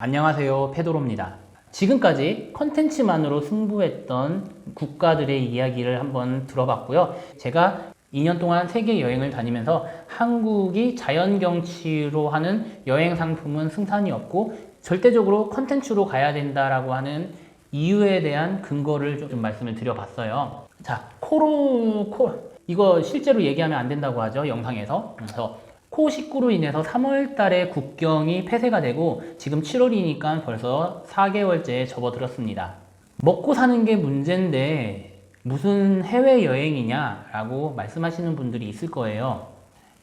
안녕하세요. 페도로입니다. 지금까지 컨텐츠만으로 승부했던 국가들의 이야기를 한번 들어봤고요. 제가 2년 동안 세계 여행을 다니면서 한국이 자연 경치로 하는 여행 상품은 승산이 없고 절대적으로 컨텐츠로 가야 된다라고 하는 이유에 대한 근거를 좀 말씀을 드려봤어요. 자, 코로 코 이거 실제로 얘기하면 안 된다고 하죠. 영상에서. 그래서 코19로 인해서 3월 달에 국경이 폐쇄가 되고 지금 7월이니까 벌써 4개월째 접어들었습니다. 먹고 사는 게 문제인데 무슨 해외 여행이냐라고 말씀하시는 분들이 있을 거예요.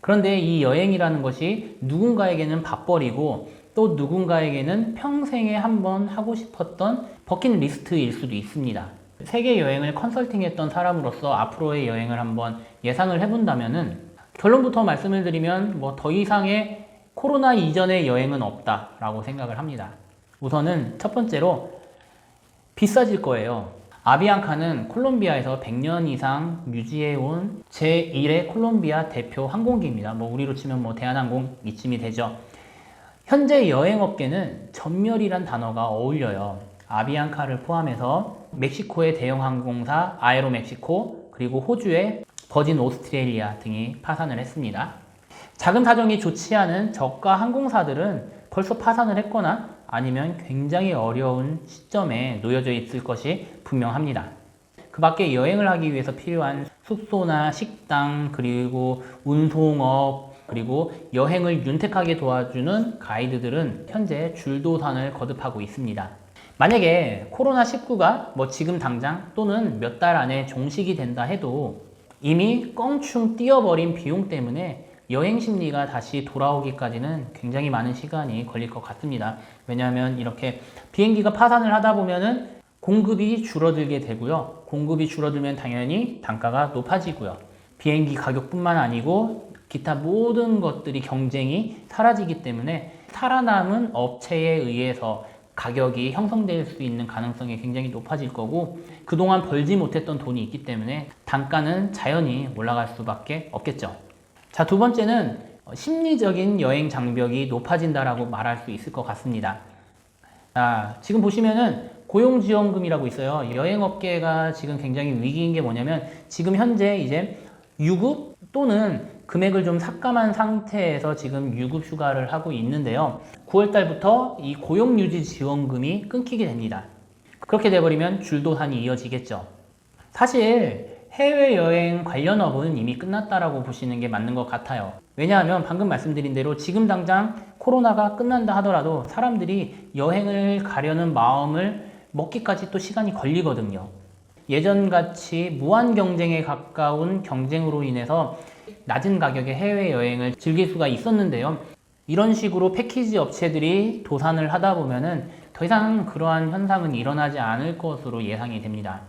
그런데 이 여행이라는 것이 누군가에게는 밥벌이고 또 누군가에게는 평생에 한 번 하고 싶었던 버킷리스트일 수도 있습니다. 세계 여행을 컨설팅했던 사람으로서 앞으로의 여행을 한번 예상을 해본다면은 결론부터 말씀을 드리면 뭐 더 이상의 코로나 이전의 여행은 없다라고 생각을 합니다. 우선은 첫 번째로 비싸질 거예요. 아비앙카는 콜롬비아에서 100년 이상 유지해온 제1의 콜롬비아 대표 항공기입니다. 뭐 우리로 치면 뭐 대한항공 이쯤이 되죠. 현재 여행업계는 전멸이란 단어가 어울려요. 아비앙카를 포함해서 멕시코의 대형 항공사 아에로멕시코 그리고 호주의 버진 오스트레일리아 등이 파산을 했습니다. 자금 사정이 좋지 않은 저가 항공사들은 벌써 파산을 했거나 아니면 굉장히 어려운 시점에 놓여져 있을 것이 분명합니다. 그 밖에 여행을 하기 위해서 필요한 숙소나 식당, 그리고 운송업, 그리고 여행을 윤택하게 도와주는 가이드들은 현재 줄도산을 거듭하고 있습니다. 만약에 코로나19가 뭐 지금 당장 또는 몇 달 안에 종식이 된다 해도 이미 껑충 뛰어버린 비용 때문에 여행 심리가 다시 돌아오기까지는 굉장히 많은 시간이 걸릴 것 같습니다. 왜냐하면 이렇게 비행기가 파산을 하다 보면은 공급이 줄어들게 되고요. 공급이 줄어들면 당연히 단가가 높아지고요. 비행기 가격뿐만 아니고 기타 모든 것들이 경쟁이 사라지기 때문에 살아남은 업체에 의해서 가격이 형성될 수 있는 가능성이 굉장히 높아질 거고 그동안 벌지 못했던 돈이 있기 때문에 단가는 자연히 올라갈 수밖에 없겠죠. 자, 두 번째는 심리적인 여행 장벽이 높아진다라고 말할 수 있을 것 같습니다. 자, 지금 보시면은 고용지원금이라고 있어요. 여행업계가 지금 굉장히 위기인 게 뭐냐면 지금 현재 이제 유급 또는 금액을 좀 삭감한 상태에서 지금 유급 휴가를 하고 있는데요. 9월 달부터 이 고용 유지 지원금이 끊기게 됩니다. 그렇게 돼버리면 줄도산이 이어지겠죠. 사실 해외여행 관련 업은 이미 끝났다라고 보시는 게 맞는 것 같아요. 왜냐하면 방금 말씀드린 대로 지금 당장 코로나가 끝난다 하더라도 사람들이 여행을 가려는 마음을 먹기까지 또 시간이 걸리거든요. 예전같이 무한 경쟁에 가까운 경쟁으로 인해서 낮은 가격에 해외여행을 즐길 수가 있었는데요. 이런 식으로 패키지 업체들이 도산을 하다 보면은 더 이상 그러한 현상은 일어나지 않을 것으로 예상이 됩니다.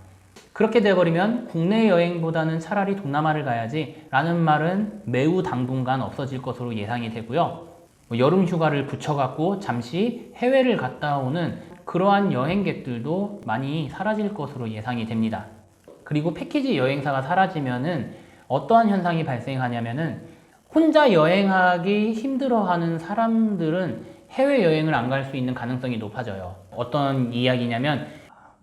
그렇게 되어버리면 국내 여행보다는 차라리 동남아를 가야지 라는 말은 매우 당분간 없어질 것으로 예상이 되고요. 뭐 여름 휴가를 붙여갖고 잠시 해외를 갔다 오는 그러한 여행객들도 많이 사라질 것으로 예상이 됩니다. 그리고 패키지 여행사가 사라지면은 어떠한 현상이 발생하냐면은 혼자 여행하기 힘들어하는 사람들은 해외 여행을 안 갈 수 있는 가능성이 높아져요. 어떤 이야기냐면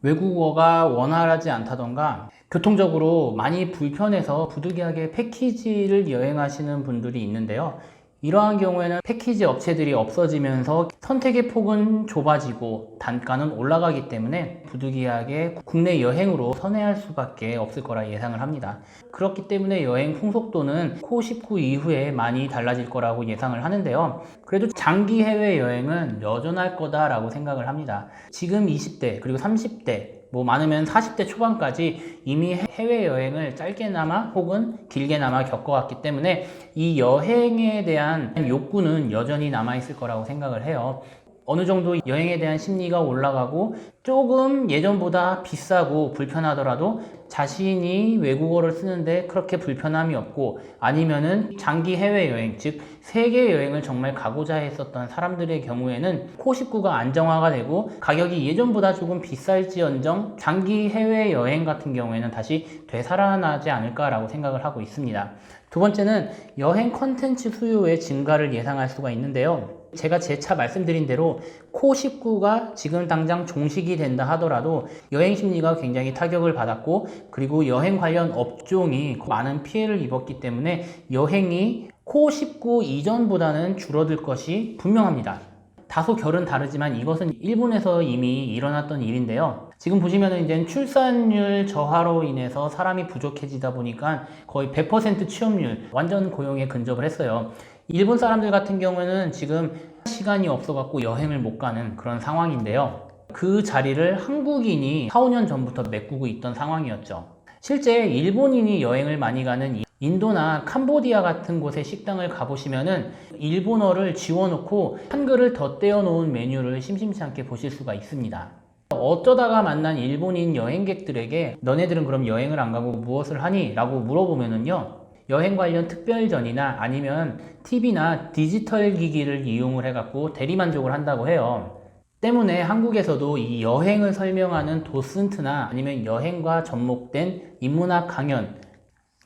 외국어가 원활하지 않다던가 교통적으로 많이 불편해서 부득이하게 패키지를 여행하시는 분들이 있는데요. 이러한 경우에는 패키지 업체들이 없어지면서 선택의 폭은 좁아지고 단가는 올라가기 때문에 부득이하게 국내 여행으로 선회할 수밖에 없을 거라 예상을 합니다. 그렇기 때문에 여행 풍속도는 코19 이후에 많이 달라질 거라고 예상을 하는데요. 그래도 장기 해외 여행은 여전할 거다라고 생각을 합니다. 지금 20대 그리고 30대 뭐 많으면 40대 초반까지 이미 해외 여행을 짧게나마 혹은 길게나마 겪어왔기 때문에 이 여행에 대한 욕구는 여전히 남아있을 거라고 생각을 해요. 어느 정도 여행에 대한 심리가 올라가고 조금 예전보다 비싸고 불편하더라도 자신이 외국어를 쓰는데 그렇게 불편함이 없고 아니면은 장기 해외여행, 즉 세계 여행을 정말 가고자 했었던 사람들의 경우에는 코19가 안정화가 되고 가격이 예전보다 조금 비쌀지언정 장기 해외여행 같은 경우에는 다시 되살아나지 않을까라고 생각을 하고 있습니다. 두 번째는 여행 컨텐츠 수요의 증가를 예상할 수가 있는데요. 제가 재차 말씀드린 대로 코19가 지금 당장 종식이 된다 하더라도 여행 심리가 굉장히 타격을 받았고 그리고 여행 관련 업종이 많은 피해를 입었기 때문에 여행이 코19 이전보다는 줄어들 것이 분명합니다. 다소 결은 다르지만 이것은 일본에서 이미 일어났던 일인데요. 지금 보시면은 이제 출산율 저하로 인해서 사람이 부족해지다 보니까 거의 100% 취업률, 완전 고용에 근접을 했어요. 일본 사람들 같은 경우에는 지금 시간이 없어갖고 여행을 못 가는 그런 상황인데요. 그 자리를 한국인이 4, 5년 전부터 메꾸고 있던 상황이었죠. 실제 일본인이 여행을 많이 가는 이 인도나 캄보디아 같은 곳에 식당을 가보시면은 일본어를 지워놓고 한글을 덧대어 놓은 메뉴를 심심치 않게 보실 수가 있습니다. 어쩌다가 만난 일본인 여행객들에게 너네들은 그럼 여행을 안 가고 무엇을 하니? 라고 물어보면은요. 여행 관련 특별전이나 아니면 TV나 디지털 기기를 이용을 해갖고 대리만족을 한다고 해요. 때문에 한국에서도 이 여행을 설명하는 도슨트나 아니면 여행과 접목된 인문학 강연,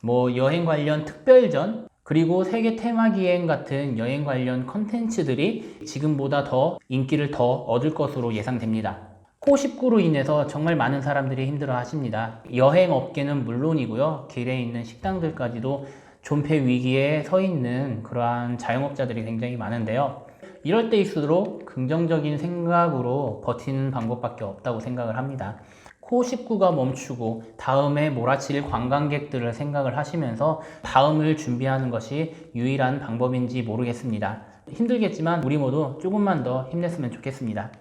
뭐 여행 관련 특별전, 그리고 세계 테마 기행 같은 여행 관련 컨텐츠들이 지금보다 더 인기를 더 얻을 것으로 예상됩니다. 코19로 인해서 정말 많은 사람들이 힘들어 하십니다. 여행 업계는 물론이고요. 길에 있는 식당들까지도 존폐 위기에 서 있는 그러한 자영업자들이 굉장히 많은데요. 이럴 때일수록 긍정적인 생각으로 버티는 방법밖에 없다고 생각을 합니다. 코19가 멈추고 다음에 몰아칠 관광객들을 생각을 하시면서 다음을 준비하는 것이 유일한 방법인지 모르겠습니다. 힘들겠지만 우리 모두 조금만 더 힘냈으면 좋겠습니다.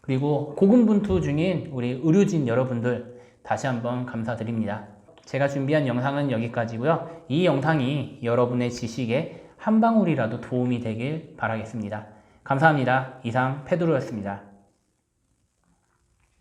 그리고 고군분투 중인 우리 의료진 여러분들 다시 한번 감사드립니다. 제가 준비한 영상은 여기까지고요. 이 영상이 여러분의 지식에 한 방울이라도 도움이 되길 바라겠습니다. 감사합니다. 이상 페드로였습니다.